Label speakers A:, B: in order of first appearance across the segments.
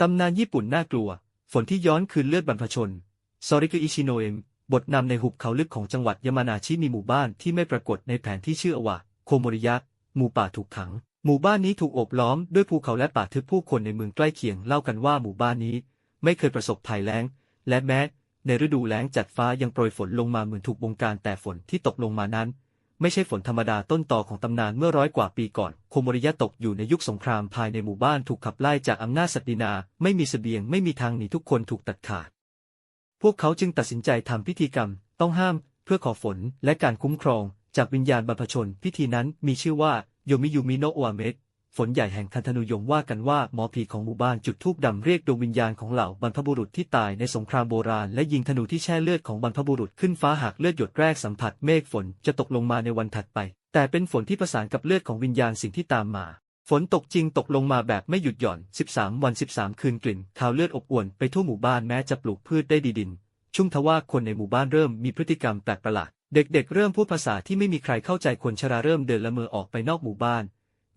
A: ตำนานญี่ปุ่นน่ากลัว ฝนที่ย้อนคืนเลือดบรรพชน ซอริกุอิชิโนเอะบทนำในหุบเขาลึกของจังหวัดยามานาชิมีหมู่บ้านที่ไม่ปรากฏในแผนที่ชื่อว่าโคโมริยะ หมู่ป่าถูกขัง หมู่บ้านนี้ถูกโอบล้อมด้วยภูเขาและป่าทึบผู้คนในเมืองใกล้เคียงเล่ากันว่าหมู่บ้านนี้ ไม่เคยประสบภัยแล้ง และแม้ ในฤดูแล้งจัดฟ้ายังโปรยฝนลงมาเหมือนถูกบงการแต่ฝนที่ตกลงมานั้น ไม่ใช่ฝนธรรมดาต้นต่อของตำนานเมื่อร้อยกว่าปีก่อน โคโมริยะตกอยู่ในยุคสงครามภายในหมู่บ้านถูกขับไล่จากอำนาจสัตดินา ไม่มีเสบียงไม่มีทางหนีทุกคนถูกตัดขาด พวกเขาจึงตัดสินใจทำพิธีกรรม ต้องห้าม เพื่อขอฝนและการคุ้มครอง จากวิญญาณบรรพชน พิธีนั้นมีชื่อว่าโยมิยูมิโนะอวาเมะ ฝนใหญ่แห่งคันธนูยมว่ากันว่าหมอผีของหมู่บ้านจุดธูปดำเรียกดวงวิญญาณของเหล่าบรรพบุรุษที่ตายในสงครามโบราณและยิงธนูที่แช่เลือดของบรรพบุรุษขึ้นฟ้าหากเลือดหยดแรกสัมผัสเมฆฝนจะตกลงมาในวันถัดไป แต่เป็นฝนที่ประสานกับเลือดของวิญญาณสิ่งที่ตามมา ฝนตกจริงตกลงมาแบบไม่หยุดหย่อน 13 วัน 13 คืนกลิ่นข่าวเลือดอบอวนไปทั่วหมู่บ้านแม้จะปลูกพืชได้ดีดิน ชุ่มทว่าคนในหมู่บ้านเริ่มมีพฤติกรรมแปลกประหลาดเด็กๆเริ่มพูดภาษาที่ไม่มีใครเข้าใจคนชราเริ่มเดินละเมอออกไปนอกหมู่บ้าน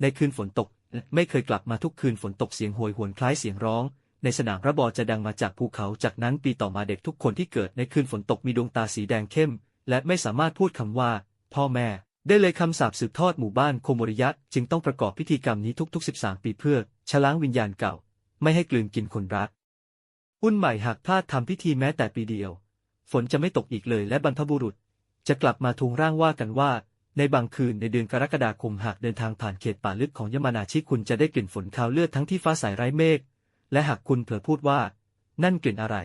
A: ในคืนฝนตก ไม่เคยกลับมาทุกคืนฝนตกเสียงโหยหวนคล้ายเสียงร้อง ในสนามระบอจะดังมาจากภูเขา จากนั้นปีต่อมาเด็กทุกคนที่เกิดในคืนฝนตกมีดวงตาสีแดงเข้ม และไม่สามารถพูดคำว่า พ่อแม่ ได้เลยคำสาปสืบทอดหมู่บ้านโคโมริยะ จึงต้องประกอบพิธีกรรมนี้ทุกๆ 13 ปีเพื่อชล้างวิญญาณเก่า ไม่ให้กลืนกินคนรักอุ้นใหม่หากพลาดทำพิธีแม้แต่ปีเดียว ฝนจะไม่ตกอีกเลยและบรรพบุรุษ จะกลับมาทวงร่างว่ากันว่า ในบางคืนในเดือนกรกฎาคมหากเดินทางผ่านเขตป่าลึกของยมานาชิคุณจะได้กลิ่นฝนคาวเลือดทั้งที่ฟ้าใสไร้เมฆ และหากคุณเผลอพูดว่า นั่นกลิ่นอะไร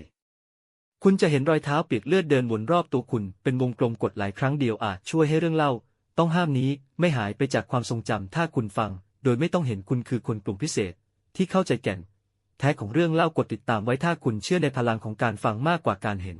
A: คุณจะเห็นรอยเท้าเปียกเลือดเดินวนรอบตัวคุณ เป็นวงกลมกดหลายครั้งเดียวอาจช่วยให้เรื่องเล่า ต้องห้ามนี้ไม่หายไปจากความทรงจำถ้าคุณฟัง โดยไม่ต้องเห็นคุณคือคนกลุ่มพิเศษ ที่เข้าใจแก่น แท้ของเรื่องเล่ากดติดตามไว้ถ้าคุณเชื่อในพลังของการฟังมากกว่าการเห็น